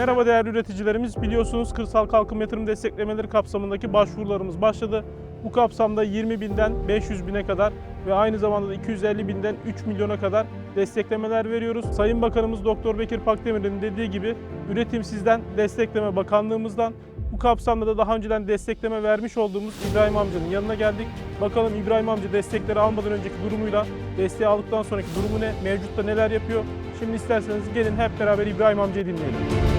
Merhaba değerli üreticilerimiz. Biliyorsunuz kırsal kalkınma yatırım desteklemeleri kapsamındaki başvurularımız başladı. Bu kapsamda 20 binden 500 bine kadar ve aynı zamanda da 250 binden 3 milyona kadar desteklemeler veriyoruz. Sayın Bakanımız Doktor Bekir Pakdemir'in dediği gibi üretim sizden, destekleme bakanlığımızdan. Bu kapsamda da daha önceden destekleme vermiş olduğumuz İbrahim amcanın yanına geldik. Bakalım İbrahim amca destekleri almadan önceki durumuyla desteği aldıktan sonraki durumu ne, mevcutta neler yapıyor? Şimdi isterseniz gelin hep beraber İbrahim amcayı dinleyelim.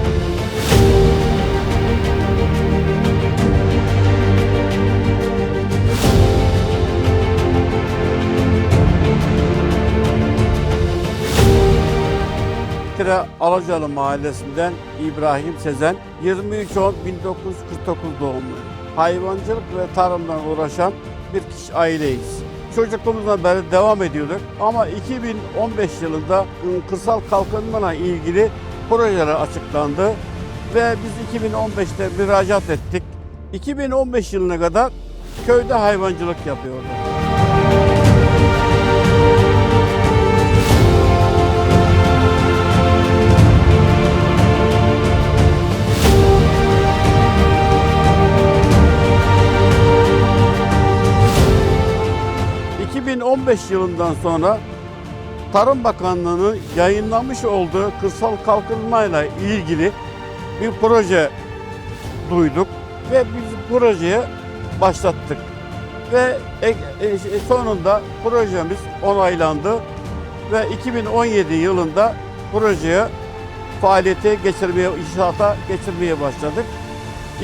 Tire Alacalı Mahallesi'nden İbrahim Sezen, 23 10 1949 doğumlu. Hayvancılık ve tarımdan uğraşan bir kişi aileyiz. Çocukluğumuzdan beri devam ediyorduk ama 2015 yılında ıı, kırsal kalkınmayla ilgili projeler açıklandı ve biz 2015'te müracaat ettik. 2015 yılına kadar köyde hayvancılık yapıyorduk. ...2015 yılından sonra Tarım Bakanlığı'nın yayınlamış olduğu kırsal kalkınmayla ilgili bir proje duyduk ve biz projeye başlattık. Ve e- e- sonunda projemiz onaylandı ve 2017 yılında projeye faaliyete geçirmeye, inşaata geçirmeye başladık.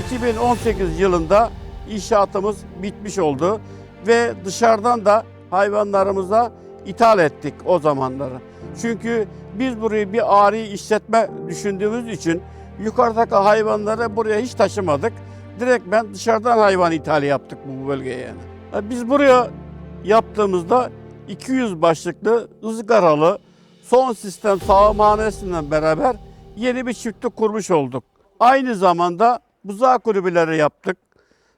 2018 yılında inşaatımız bitmiş oldu ve dışarıdan da hayvanlarımıza ithal ettik o zamanları. Çünkü biz burayı bir ari işletme düşündüğümüz için yukarıdaki hayvanları buraya hiç taşımadık. Direkt ben dışarıdan hayvan ithali yaptık bu bölgeye yani. Biz buraya yaptığımızda 200 başlıklı ızgaralı son sistem sağımhanesiyle beraber yeni bir çiftlik kurmuş olduk. Aynı zamanda buzağı kulübeleri yaptık.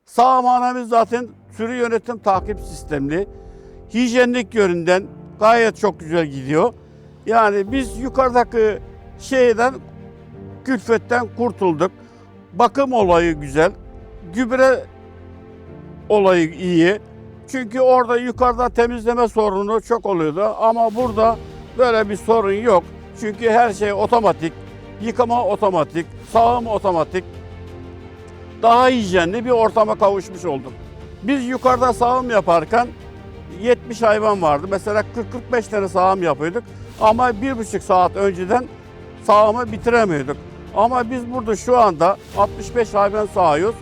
Sağımhanemiz zaten sürü yönetim takip sistemli. Hijyenlik yönünden gayet çok güzel gidiyor. Yani biz yukarıdaki şeyden külfetten kurtulduk. Bakım olayı güzel. Gübre olayı iyi. Çünkü orada yukarıda temizleme sorunu çok oluyordu ama burada böyle bir sorun yok. Çünkü her şey otomatik. Yıkama otomatik, sağım otomatik. Daha hijyenli bir ortama kavuşmuş olduk. Biz yukarıda sağım yaparken 70 hayvan vardı. Mesela 40-45 tane sağım yapıyorduk. Ama bir buçuk saat önceden sağımı bitiremiyorduk. Ama biz burada şu anda 65 hayvan sağıyoruz.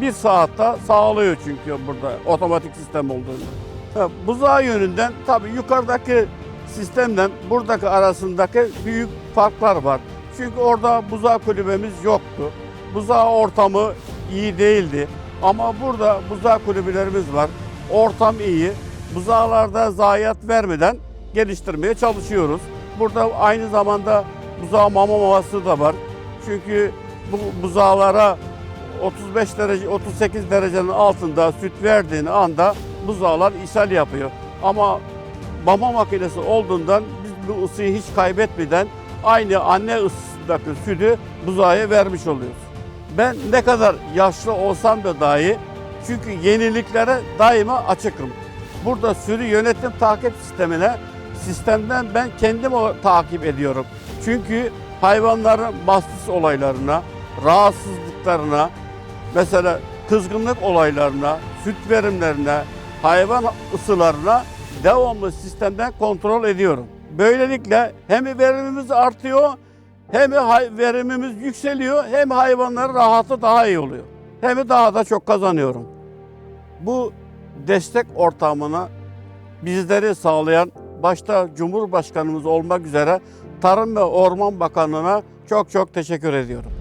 Bir saatte sağlıyor çünkü burada otomatik sistem olduğunu. Buzağı yönünden tabii yukarıdaki sistemden buradaki arasındaki büyük farklar var. Çünkü orada buzağı kulübemiz yoktu. Buzağı ortamı iyi değildi. Ama burada buzağı kulübelerimiz var. Ortam iyi. Buzağlarda zayiat vermeden geliştirmeye çalışıyoruz. Burada aynı zamanda buzağı mama maması da var. Çünkü bu buzağlara 35 derece 38 derecenin altında süt verdiğini anda buzağlar ishal yapıyor. Ama mama makinesi olduğundan biz bu ısıyı hiç kaybetmeden aynı anne ısısındaki sütü buzağa vermiş oluyoruz. Ben ne kadar yaşlı olsam da dahi çünkü yeniliklere daima açıkım. Burada sürü yönetim takip sistemine sistemden ben kendim o- takip ediyorum. Çünkü hayvanların bastis olaylarına, rahatsızlıklarına, mesela kızgınlık olaylarına, süt verimlerine, hayvan ısılarına devamlı sistemden kontrol ediyorum. Böylelikle hem verimimiz artıyor, hem verimimiz yükseliyor, hem hayvanların rahatı daha iyi oluyor. Hem daha da çok kazanıyorum. Bu destek ortamına bizleri sağlayan başta Cumhurbaşkanımız olmak üzere Tarım ve Orman Bakanlığı'na çok çok teşekkür ediyorum.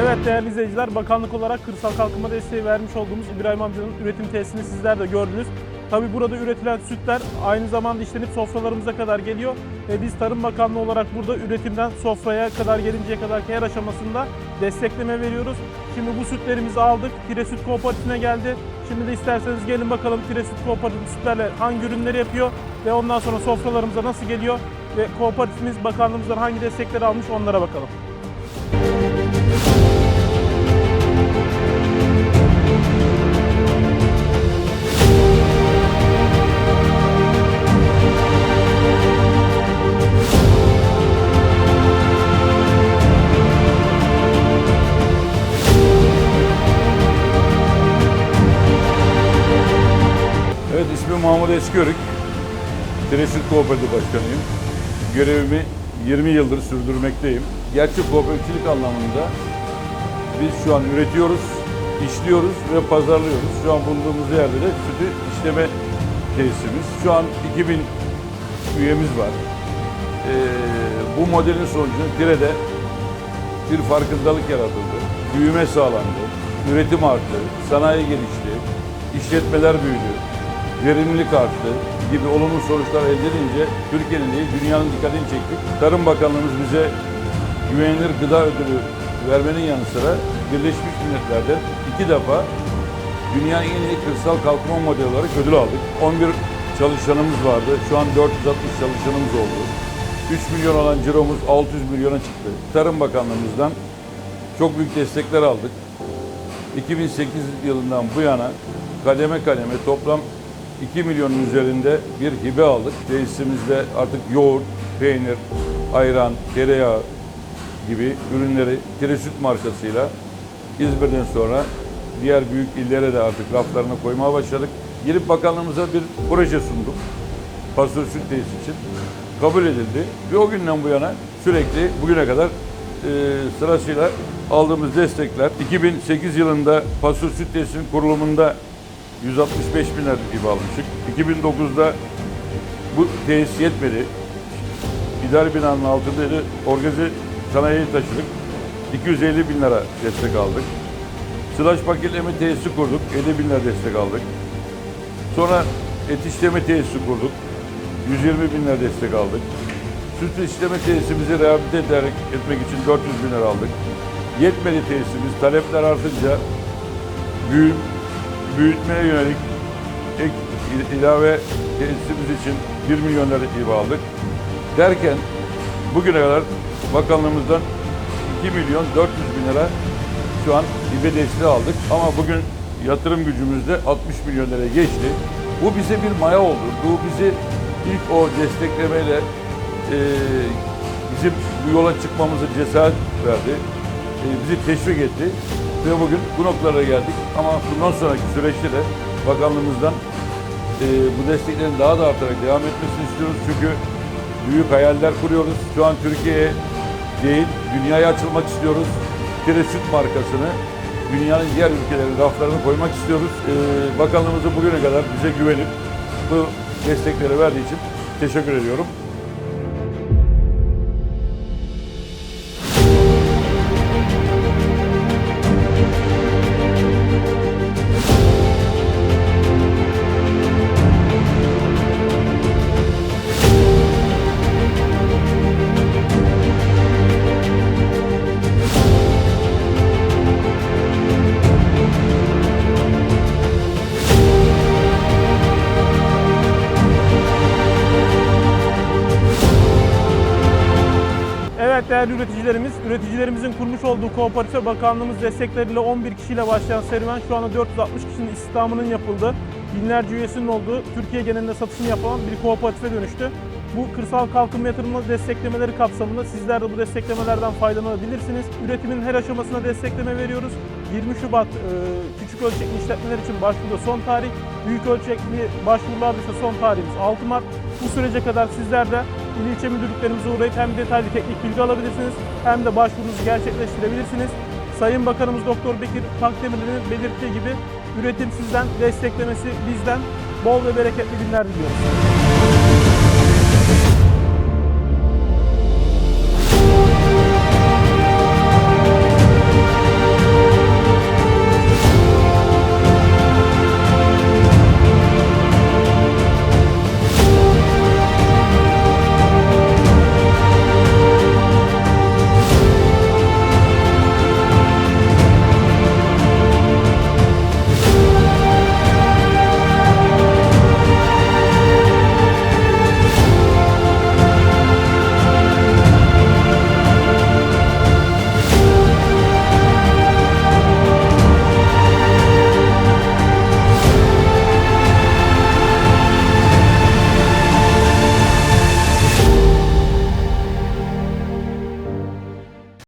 Evet değerli izleyiciler, bakanlık olarak kırsal kalkınma desteği vermiş olduğumuz İbrahim amcanın üretim tesisini sizler de gördünüz. Tabi burada üretilen sütler aynı zamanda işlenip sofralarımıza kadar geliyor. Ve biz Tarım Bakanlığı olarak burada üretimden sofraya kadar gelinceye kadar her aşamasında destekleme veriyoruz. Şimdi bu sütlerimizi aldık. Tire Süt Kooperatifine geldi. Şimdi de isterseniz gelin bakalım Tire Süt Kooperatif sütlerle hangi ürünleri yapıyor ve ondan sonra sofralarımıza nasıl geliyor ve kooperatifimiz bakanlığımızdan hangi destekleri almış onlara bakalım. Mahmut Eskiyörük. Tereşit Kooperatif Başkanıyım. Görevimi 20 yıldır sürdürmekteyim. Gerçek kooperatifçilik anlamında biz şu an üretiyoruz, işliyoruz ve pazarlıyoruz. Şu an bulunduğumuz yerde de sütü işleme tesisimiz. Şu an 2000 üyemiz var. Ee, bu modelin sonucunda Tire'de bir farkındalık yaratıldı. Büyüme sağlandı, üretim arttı, sanayi gelişti, işletmeler büyüdü, verimlilik arttı gibi olumlu sonuçlar elde edince Türkiye'nin değil dünyanın dikkatini çektik. Tarım Bakanlığımız bize güvenilir gıda ödülü vermenin yanı sıra Birleşmiş Milletler'den iki defa dünya en iyi kırsal kalkınma modeli olarak ödül aldık. 11 çalışanımız vardı. Şu an 460 çalışanımız oldu. 3 milyon olan ciromuz 600 milyona çıktı. Tarım Bakanlığımızdan çok büyük destekler aldık. 2008 yılından bu yana kademe kademe toplam 2 milyonun üzerinde bir hibe aldık. Tesisimizde artık yoğurt, peynir, ayran, tereyağı gibi ürünleri Tiresüt markasıyla İzmir'den sonra diğer büyük illere de artık raflarına koymaya başladık. Gelip bakanlığımıza bir proje sunduk. Pasör süt tesis için. Kabul edildi. Ve o günden bu yana sürekli bugüne kadar e, sırasıyla aldığımız destekler 2008 yılında Pasör Süt Tesisinin kurulumunda 165 bin lira gibi almıştık. 2009'da bu tesis yetmedi. İdari binanın altındaydı. Organize sanayiye taşıdık. 250 bin lira destek aldık. Sılaç paketleme tesisi kurduk. 50 bin lira destek aldık. Sonra et işleme tesisi kurduk. 120 bin lira destek aldık. Süt işleme tesisimizi rehabilite ederek etmek için 400 bin lira aldık. Yetmedi tesisimiz. Talepler artınca büyü, büyütmeye yönelik ek il- ilave tesisimiz için 1 milyon lira gibi aldık. Derken bugüne kadar bakanlığımızdan 2 milyon 400 bin lira şu an hibe desteği aldık. Ama bugün yatırım gücümüzde 60 milyon liraya geçti. Bu bize bir maya oldu. Bu bizi ilk o desteklemeyle eee, bizim bu yola çıkmamıza cesaret verdi. Eee, bizi teşvik etti. Ve bugün bu noktalara geldik. Ama bundan sonraki süreçte de bakanlığımızdan eee, bu desteklerin daha da artarak devam etmesini istiyoruz. Çünkü büyük hayaller kuruyoruz. Şu an Türkiye'ye değil, dünyaya açılmak istiyoruz. Tire Süt markasını dünyanın diğer ülkelerin raflarına koymak istiyoruz. Ee, bakanlığımızın bugüne kadar bize güvenip bu destekleri verdiği için teşekkür ediyorum. Değerli üreticilerimiz, üreticilerimizin kurmuş olduğu kooperatife bakanlığımız destekleriyle 11 kişiyle başlayan serüven şu anda 460 kişinin istihdamının yapıldığı, binlerce üyesinin olduğu, Türkiye genelinde satışını yapılan bir kooperatife dönüştü. Bu kırsal kalkınma yatırımı desteklemeleri kapsamında sizler de bu desteklemelerden faydalanabilirsiniz. Üretimin her aşamasına destekleme veriyoruz. 20 Şubat e, küçük ölçekli işletmeler için başvuruda son tarih, büyük ölçekli başvurularda ise son tarihimiz 6 Mart. Bu sürece kadar sizler de il ilçe müdürlüklerimize uğrayıp hem detaylı teknik bilgi alabilirsiniz hem de başvurunuzu gerçekleştirebilirsiniz. Sayın Bakanımız Doktor Bekir Pakdemirli'nin belirttiği gibi üretim sizden, desteklemesi bizden. Bol ve bereketli günler diliyoruz.